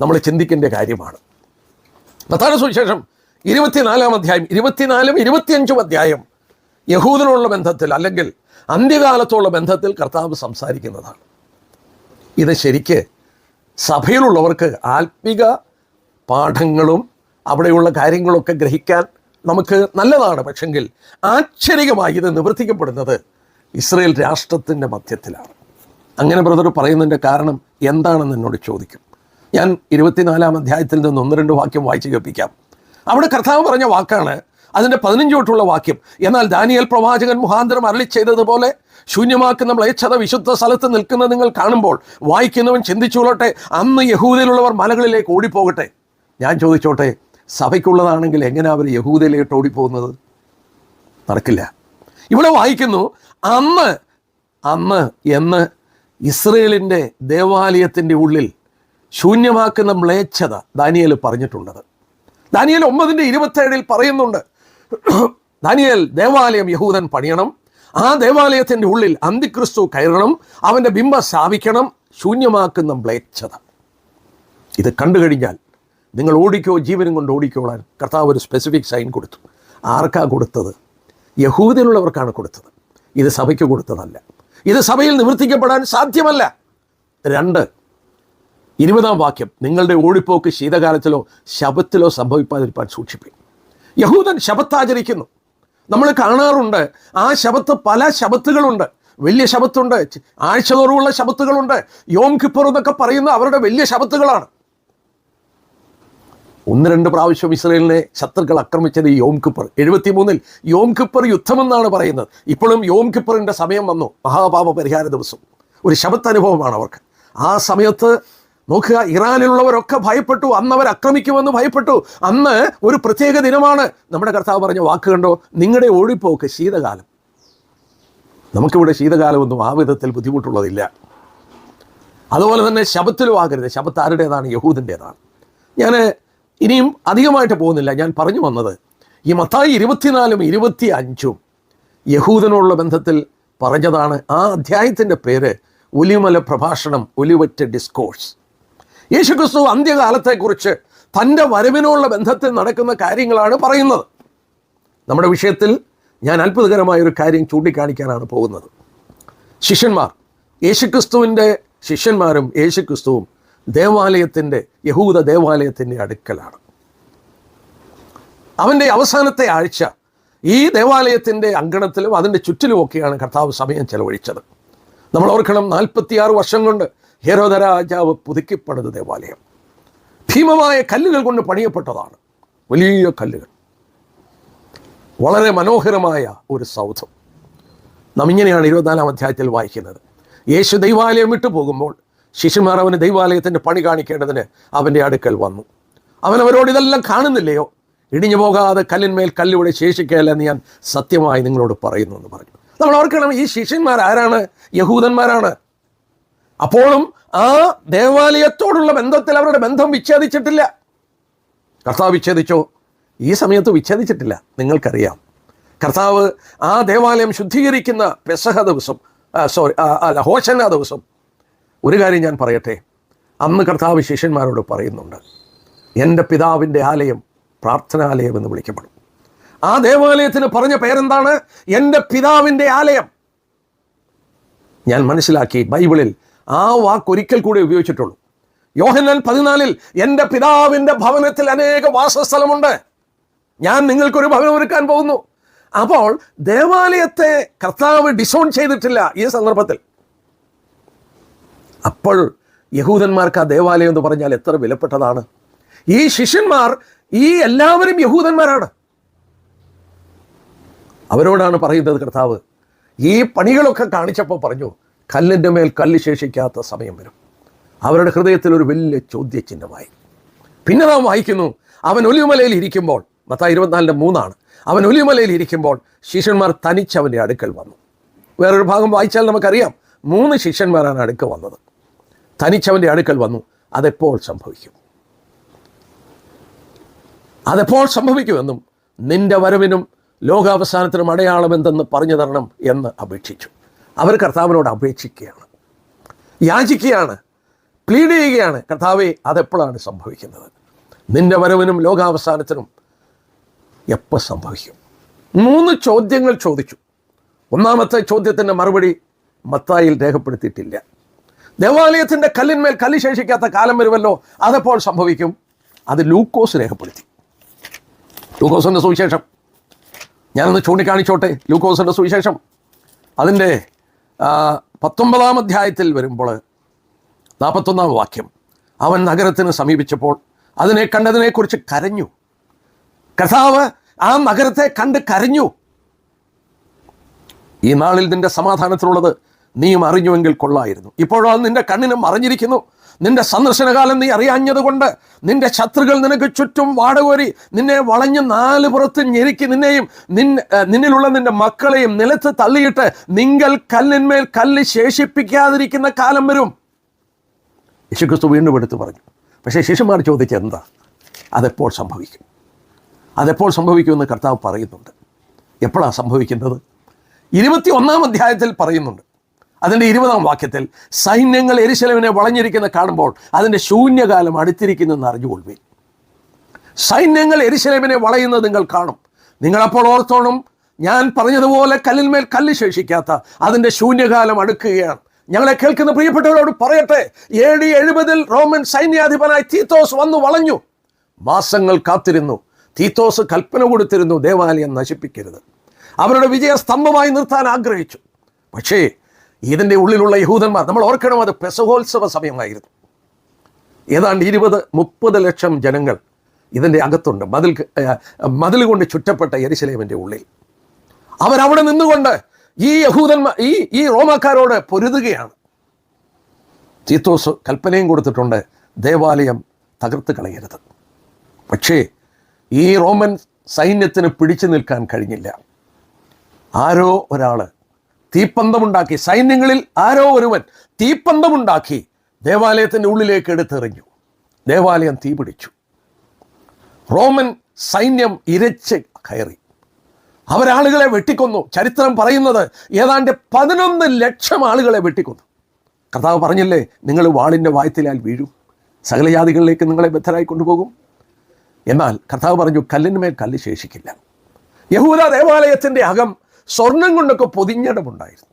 നമ്മൾ ചിന്തിക്കേണ്ട കാര്യമാണ്. മതാന സുവിശേഷം ഇരുപത്തിനാലാം അധ്യായം ഇരുപത്തിനാലും ഇരുപത്തിയഞ്ചും അധ്യായം യഹൂദനുള്ള ബന്ധത്തിൽ അല്ലെങ്കിൽ അന്ത്യകാലത്തുള്ള ബന്ധത്തിൽ കർത്താവ് സംസാരിക്കുന്നതാണ്. ഇത് ശരിക്ക് സഭയിലുള്ളവർക്ക് ആത്മിക പാഠങ്ങളും അവിടെയുള്ള കാര്യങ്ങളൊക്കെ ഗ്രഹിക്കാൻ നമുക്ക് നല്ലതാണ്. പക്ഷെങ്കിൽ ആശ്ചര്യമായി ഇത് നിവർത്തിക്കപ്പെടുന്നത് ഇസ്രയേൽ രാഷ്ട്രത്തിന്റെ മധ്യത്തിലാണ്. അങ്ങനെ ബ്രദർ പറയുന്നതിന്റെ കാരണം എന്താണെന്ന് എന്നോട് ചോദിക്കും. ഞാൻ ഇരുപത്തിനാലാം അധ്യായത്തിൽ നിന്ന് ഒന്ന് രണ്ട് വാക്യം വായിച്ച് കേൾപ്പിക്കാം. അവിടെ കർത്താവ് പറഞ്ഞ വാക്കാണ് അതിന്റെ പതിനഞ്ച് തൊട്ടുള്ള വാക്യം. എന്നാൽ ദാനിയൽ പ്രവാചകൻ മുഖാന്തരം അരളി ചെയ്തതുപോലെ ശൂന്യമാക്കുന്ന മ്ലേച്ഛത വിശുദ്ധ സ്ഥലത്ത് നിൽക്കുന്നത് നിങ്ങൾ കാണുമ്പോൾ വായിക്കുന്നവൻ ചിന്തിച്ചുകൊള്ളട്ടെ അന്ന് യഹൂദയിലുള്ളവർ മലകളിലേക്ക് ഓടിപ്പോകട്ടെ. ഞാൻ ചോദിച്ചോട്ടെ സഭയ്ക്കുള്ളതാണെങ്കിൽ എങ്ങനെ അവർ യഹൂദയിലേക്ക് ഓടിപ്പോകുന്നത്? നടക്കില്ല. ഇവിടെ വായിക്കുന്നു അന്ന് അന്ന് എന്ന് ഇസ്രയേലിന്റെ ദേവാലയത്തിന്റെ ഉള്ളിൽ ശൂന്യമാക്കുന്ന മ്ലേച്ഛത ദാനിയൽ പറഞ്ഞിട്ടുണ്ടത് ദാനിയൽ ഒമ്പതിന്റെ ഇരുപത്തേഴിൽ പറയുന്നുണ്ട് ദാനിയേൽ ദേവാലയം യഹൂദൻ പണിയണം. ആ ദേവാലയത്തിന്റെ ഉള്ളിൽ അന്തിക്രിസ്തു കയറണം. അവന്റെ ബിംബം സ്ഥാപിക്കണം. ശൂന്യമാക്കുന്ന മ്ലേച്ഛത. ഇത് കണ്ടു കഴിഞ്ഞാൽ നിങ്ങൾ ഓടിക്കോ ജീവനും കൊണ്ട് ഓടിക്കോളാൻ കർത്താവ് ഒരു സ്പെസിഫിക് സൈൻ കൊടുത്തു. ആർക്കാ കൊടുത്തത്? യഹൂദിലുള്ളവർക്കാണ് കൊടുത്തത്. ഇത് സഭയ്ക്ക് കൊടുത്തതല്ല. ഇത് സഭയിൽ നിവർത്തിക്കപ്പെടാൻ സാധ്യമല്ല. രണ്ട് ഇരുപതാം വാക്യം. നിങ്ങളുടെ ഓടിപ്പോക്ക് ശീതകാലത്തിലോ ശബത്തിലോ സംഭവിക്കാതിരിക്കാൻ സൂക്ഷിപ്പിക്കും യഹൂദൻ ശബത്താചരിക്കുന്നു നമ്മൾ കാണാറുണ്ട് ആ ശബത്ത് പല ശബത്തുകളുണ്ട്. വലിയ ശബത്തുണ്ട് ആഴ്ച ആഴ്ചതോറുമുള്ള ശബത്തുകളുണ്ട്. യോം കിപ്പർ എന്നൊക്കെ പറയുന്ന അവരുടെ വലിയ ശബത്തുകളാണ്. ഒന്ന് രണ്ട് പ്രാവശ്യം ഇസ്രയേലിനെ ശത്രുക്കൾ ആക്രമിച്ചത് യോം കിപ്പർ. എഴുപത്തിമൂന്നിൽ യോം കിപ്പർ യുദ്ധമെന്നാണ് പറയുന്നത്. ഇപ്പോഴും യോം കിപ്പറിന്റെ സമയം വന്നു. മഹാപാപ പരിഹാര ദിവസം. ഒരു ശബത്ത് അനുഭവമാണ് അവർക്ക്. ആ സമയത്ത് നോക്കുക ഇറാനിലുള്ളവരൊക്കെ ഭയപ്പെട്ടു അന്ന് അവർ ആക്രമിക്കുമെന്ന് ഭയപ്പെട്ടു. അന്ന് ഒരു പ്രത്യേക ദിനമാണ്. നമ്മുടെ കർത്താവ് പറഞ്ഞ വാക്ക് കണ്ടോ? നിങ്ങളുടെ ഓടിപ്പോക്ക് ശീതകാലം. നമുക്കിവിടെ ശീതകാലമൊന്നും ആ വിധത്തിൽ ബുദ്ധിമുട്ടുള്ളതില്ല. അതുപോലെ തന്നെ ശബത്തിലും ആകരുത്. ശബത്ത് ആരുടേതാണ്? യഹൂദിന്റേതാണ് ഞാൻ ഇനിയും അധികമായിട്ട് പോകുന്നില്ല. ഞാൻ പറഞ്ഞു വന്നത് ഈ മത്തായി ഇരുപത്തിനാലും ഇരുപത്തി അഞ്ചും യഹൂദനുള്ള ബന്ധത്തിൽ പറഞ്ഞതാണ് ആ അധ്യായത്തിന്റെ പേര് ഒലിമല പ്രഭാഷണം ഒലിവറ്റ ഡിസ്കോഴ്സ് യേശുക്രിസ്തു അന്ത്യകാലത്തെക്കുറിച്ച് തന്റെ വരവിനുള്ള ബന്ധത്തിൽ നടക്കുന്ന കാര്യങ്ങളാണ് പറയുന്നത്. നമ്മുടെ വിഷയത്തിൽ ഞാൻ അത്ഭുതകരമായ ഒരു കാര്യം ചൂണ്ടിക്കാണിക്കാനാണ് പോകുന്നത്. ശിഷ്യന്മാർ യേശുക്രിസ്തുവിന്റെ ശിഷ്യന്മാരും യേശുക്രിസ്തുവും ദേവാലയത്തിന്റെ യഹൂദ ദേവാലയത്തിന്റെ അടുക്കലാണ്. അവന്റെ അവസാനത്തെ ആഴ്ച ഈ ദേവാലയത്തിന്റെ അങ്കണത്തിലും അതിന്റെ ചുറ്റിലുമൊക്കെയാണ് കർത്താവ് സമയം ചെലവഴിച്ചത്. നമ്മൾ ഓർക്കണം നാൽപ്പത്തിയാറ് വർഷം കൊണ്ട് ഹേരോദ രാജാവ് പുതുക്കിപ്പണിത് ദേവാലയം. ഭീമമായ കല്ലുകൾ കൊണ്ട് പണിയപ്പെട്ടതാണ്. വലിയ കല്ലുകൾ. വളരെ മനോഹരമായ ഒരു സൗധം. നാം ഇങ്ങനെയാണ് ഇരുപത്തിനാലാം അധ്യായത്തിൽ വായിക്കുന്നത്. യേശു ദൈവാലയം വിട്ടു പോകുമ്പോൾ ശിശുമാർ അവന് ദൈവാലയത്തിന്റെ പണി കാണിക്കേണ്ടതിന് അവന്റെ അടുക്കൽ വന്നു. അവൻ അവരോട് ഇതെല്ലാം കാണുന്നില്ലയോ? ഇടിഞ്ഞു പോകാതെ കല്ലിന്മേൽ കല്ലിവിടെ ശേഷിക്കുകയല്ല എന്ന് ഞാൻ സത്യമായി നിങ്ങളോട് പറയുന്നു എന്ന് പറഞ്ഞു. നമ്മൾ ഓർക്കണം ഈ ശിഷ്യന്മാർ ആരാണ്? യഹൂദന്മാരാണ്. അപ്പോഴും ആ ദേവാലയത്തോടുള്ള ബന്ധത്തിൽ അവരുടെ ബന്ധം വിച്ഛേദിച്ചിട്ടില്ല. കർത്താവ് വിച്ഛേദിച്ചോ? ഈ സമയത്ത് വിച്ഛേദിച്ചിട്ടില്ല. നിങ്ങൾക്കറിയാം. കർത്താവ് ആ ദേവാലയം ശുദ്ധീകരിക്കുന്ന പെസഹ ദിവസം സോറി അല്ല ഹോശന ദിവസം. ഒരു കാര്യം ഞാൻ പറയട്ടെ. അന്ന് കർത്താവ് ശിഷ്യന്മാരോട് പറയുന്നുണ്ട്. എന്റെ പിതാവിന്റെ ആലയം പ്രാർത്ഥനാലയം എന്ന് വിളിക്കപ്പെടും. ആ ദേവാലയത്തിന് പറഞ്ഞ പേരെന്താണ്? എന്റെ പിതാവിന്റെ ആലയം. ഞാൻ മനസ്സിലാക്കി ബൈബിളിൽ ആ വാക്ക് ഒരിക്കൽ കൂടി ഉപയോഗിച്ചിട്ടുള്ളൂ. യോഹന്നാൻ പതിനാലിൽ എന്റെ പിതാവിന്റെ ഭവനത്തിൽ അനേക വാസസ്ഥലമുണ്ട്. ഞാൻ നിങ്ങൾക്കൊരു ഭവനം ഒരുക്കാൻ പോകുന്നു. അപ്പോൾ ദേവാലയത്തെ കർത്താവ് ഡിസോൺ ചെയ്തിട്ടില്ല ഈ സന്ദർഭത്തിൽ. അപ്പോൾ യഹൂദന്മാർക്ക് ആ ദേവാലയം എന്ന് പറഞ്ഞാൽ എത്ര വിലപ്പെട്ടതാണ്. ഈ ശിഷ്യന്മാർ ഈ എല്ലാവരും യഹൂദന്മാരാണ്. അവരോടാണ് പറയുന്നത് കർത്താവ് ഈ പണികളൊക്കെ കാണിച്ചപ്പോൾ പറഞ്ഞു കല്ലിന്റെ മേൽ കല്ല് ശേഷിക്കാത്ത സമയം വരും. അവരുടെ ഹൃദയത്തിൽ ഒരു വലിയ ചോദ്യചിഹ്നമായി. പിന്നെ നാം വായിക്കുന്നു അവൻ ഒലിമലയിൽ ഇരിക്കുമ്പോൾ മത്ത ഇരുപത്തിനാലിന്റെ മൂന്നാണ് അവൻ ഒലിമലയിൽ ഇരിക്കുമ്പോൾ ശിഷ്യന്മാർ തനിച്ച് അവന്റെ അടുക്കൽ വന്നു. വേറൊരു ഭാഗം വായിച്ചാൽ നമുക്കറിയാം മൂന്ന് ശിഷ്യന്മാരാണ് അടുക്കൽ വന്നത്. തനിച്ചവന്റെ അടുക്കൽ വന്നു അതെപ്പോൾ സംഭവിക്കും? അതെപ്പോൾ സംഭവിക്കുമെന്നും നിന്റെ വരവിനും ലോകാവസാനത്തിനും അടയാളം എന്തെന്ന് പറഞ്ഞു തരണം എന്ന് അപേക്ഷിച്ചു. അവർ കർത്താവിനോട് അപേക്ഷിക്കുകയാണ്. യാചിക്കുകയാണ്. പ്ലീഡ് ചെയ്യുകയാണ്. കർത്താവെ അതെപ്പോഴാണ് സംഭവിക്കുന്നത്? നിന്റെ വരവിനും ലോകാവസാനത്തിനും എപ്പോൾ സംഭവിക്കും? മൂന്ന് ചോദ്യങ്ങൾ ചോദിച്ചു. ഒന്നാമത്തെ ചോദ്യത്തിന്റെ മറുപടി മത്തായിൽ രേഖപ്പെടുത്തിയിട്ടില്ല. ദേവാലയത്തിന്റെ കല്ലിന്മേൽ കല്ല് ശേഷിക്കാത്ത കാലം വരുമല്ലോ അതെപ്പോൾ സംഭവിക്കും. അത് ലൂക്കോസ് രേഖപ്പെടുത്തി. ലൂക്കോസിന്റെ സുവിശേഷം. ഞാനൊന്ന് ചൂണ്ടിക്കാണിച്ചോട്ടെ ലൂക്കോസിന്റെ സുവിശേഷം. അതിന്റെ പത്തൊമ്പതാം അധ്യായത്തിൽ വരുമ്പോൾ നാൽപ്പത്തൊന്നാം വാക്യം. അവൻ നഗരത്തിന് സമീപിച്ചപ്പോൾ അതിനെ കണ്ടതിനെക്കുറിച്ച് കരഞ്ഞു. കഥാവ് ആ നഗരത്തെ കണ്ട് കരഞ്ഞു. ഈ നാളിൽ നിന്റെ സമാധാനത്തിലുള്ളത് നീയും അറിഞ്ഞുവെങ്കിൽ കൊള്ളായിരുന്നു. ഇപ്പോഴോ അത് നിന്റെ കണ്ണിന് മറിഞ്ഞിരിക്കുന്നു. നിന്റെ സന്ദർശനകാലം നീ അറിയാഞ്ഞതുകൊണ്ട് നിന്റെ ശത്രുക്കൾ നിനക്ക് ചുറ്റും വാടകോരി നിന്നെ വളഞ്ഞ് നാല് പുറത്ത് ഞെരുക്കി നിന്നെയും നിന്നിലുള്ള നിന്റെ മക്കളെയും നിലത്ത് തള്ളിയിട്ട് നിങ്ങൾ കല്ലിന്മേൽ കല്ല് ശേഷിപ്പിക്കാതിരിക്കുന്ന കാലം വരും. യേശുക്രിസ്തു വീണ്ടും എടുത്തു പറഞ്ഞു. പക്ഷേ ശിശുമാർ ചോദിച്ചത് എന്താ? അതെപ്പോൾ സംഭവിക്കും? അതെപ്പോൾ സംഭവിക്കുമെന്ന് കർത്താവ് പറയുന്നുണ്ട്. എപ്പോഴാണ് സംഭവിക്കുന്നത് ഇരുപത്തി ഒന്നാം അധ്യായത്തിൽ പറയുന്നുണ്ട്. അതിന്റെ ഇരുപതാം വാക്യത്തിൽ സൈന്യങ്ങൾ എരിശലവിനെ വളഞ്ഞിരിക്കുന്ന കാണുമ്പോൾ അതിന്റെ ശൂന്യകാലം അടുത്തിരിക്കുന്നെന്ന് അറിഞ്ഞുകൊള്ളുവിൻ. സൈന്യങ്ങൾ എരിശലവിനെ വളയുന്നത് നിങ്ങൾ കാണും. നിങ്ങളപ്പോൾ ഓർത്തോണം ഞാൻ പറഞ്ഞതുപോലെ കല്ലിന്മേൽ കല്ല് ശേഷിക്കാത്ത അതിന്റെ ശൂന്യകാലം അടുക്കുകയാണ്. ഞങ്ങളെ കേൾക്കുന്ന പ്രിയപ്പെട്ടവരോട് പറയട്ടെ എ ഡി എഴുപതിൽ റോമൻ സൈന്യാധിപനായി തീത്തോസ് വന്നു വളഞ്ഞു. മാസങ്ങൾ കാത്തിരുന്നു. തീത്തോസ് കൽപ്പന കൊടുത്തിരുന്നു ദേവാലയം നശിപ്പിക്കരുത്. അവരുടെ വിജയസ്തംഭമായി നിർത്താൻ ആഗ്രഹിച്ചു. പക്ഷേ ഇതിന്റെ ഉള്ളിലുള്ള യഹൂദന്മാർ നമ്മൾ ഓർക്കണം അത് പെസഹോത്സവ സമയമായിരുന്നു. ഏതാണ്ട് ഇരുപത് മുപ്പത് ലക്ഷം ജനങ്ങൾ ഇതിന്റെ അകത്തുണ്ട് മതിൽ മതിൽ കൊണ്ട് ചുറ്റപ്പെട്ട എരിശലേമിന്റെ ഉള്ളിൽ. അവരവിടെ നിന്നുകൊണ്ട് ഈ യഹൂദന്മാർ ഈ ഈ റോമാക്കാരോട് പൊരുതുകയാണ്. ചീത്തോസ് കൽപ്പനയും കൊടുത്തിട്ടുണ്ട് ദേവാലയം തകർത്ത് കളയരുത്. പക്ഷേ ഈ റോമൻ സൈന്യത്തിന് പിടിച്ചു നിൽക്കാൻ കഴിഞ്ഞില്ല. ആരോ ഒരാൾ തീപ്പന്തമുണ്ടാക്കി. സൈന്യങ്ങളിൽ ആരോ ഒരുവൻ തീപ്പന്തമുണ്ടാക്കി. ദേവാലയത്തിന്റെ ഉള്ളിലേക്ക് എടുത്തെറിഞ്ഞു. ദേവാലയം തീപിടിച്ചു. റോമൻ സൈന്യം ഇരച്ച് കയറി. അവരാളുകളെ വെട്ടിക്കൊന്നു. ചരിത്രം പറയുന്നത് ഏതാണ്ട് പതിനൊന്ന് ലക്ഷം ആളുകളെ വെട്ടിക്കൊന്നു. കർത്താവ് പറഞ്ഞില്ലേ നിങ്ങൾ വാളിന്റെ വായത്തിലാൽ വീഴും. സകലജാതികളിലേക്ക് നിങ്ങളെ ബദ്ധരായി കൊണ്ടുപോകും. എന്നാൽ കർത്താവ് പറഞ്ഞു കല്ലിന്മേൽ കല്ല് ശേഷിക്കില്ല. യഹൂദ ദേവാലയത്തിന്റെ അകം സ്വർണം കൊണ്ടൊക്കെ പൊതിഞ്ഞിടമുണ്ടായിരുന്നു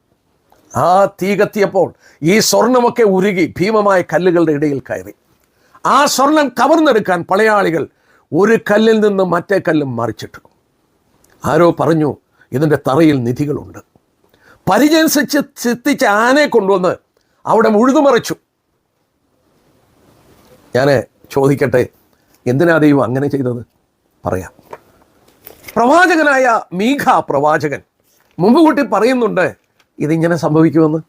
ആ തീ കത്തിയപ്പോൾ ഈ സ്വർണമൊക്കെ ഉരുകി ഭീമമായ കല്ലുകളുടെ ഇടയിൽ കയറി. ആ സ്വർണം കവർന്നെടുക്കാൻ പളയാളികൾ ഒരു കല്ലിൽ നിന്ന് മറ്റേ കല്ലും മറിച്ചിട്ടു. ആരോ പറഞ്ഞു ഇതിന്റെ തറയിൽ നിധികളുണ്ട്. പരിചയനുസരിച്ച് ചിത്തിച്ച ആനയെ കൊണ്ടുവന്ന് അവിടെ ഉഴുതുമറിച്ചു. ഞാൻ ചോദിക്കട്ടെ എന്തിനാ ദൈവം അങ്ങനെ ചെയ്തത്? പറയാം. പ്രവാചകനായ മീഘ പ്രവാചകൻ മുമ്പ് കൂട്ടി പറയുന്നുണ്ട് ഇതിങ്ങനെ സംഭവിക്കുമെന്ന്.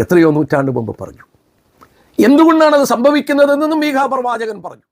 എത്രയോ നൂറ്റാണ്ട് മുമ്പ് പറഞ്ഞു. എന്തുകൊണ്ടാണ് അത് സംഭവിക്കുന്നതെന്നും മീഖ പ്രവാചകൻ പറഞ്ഞു.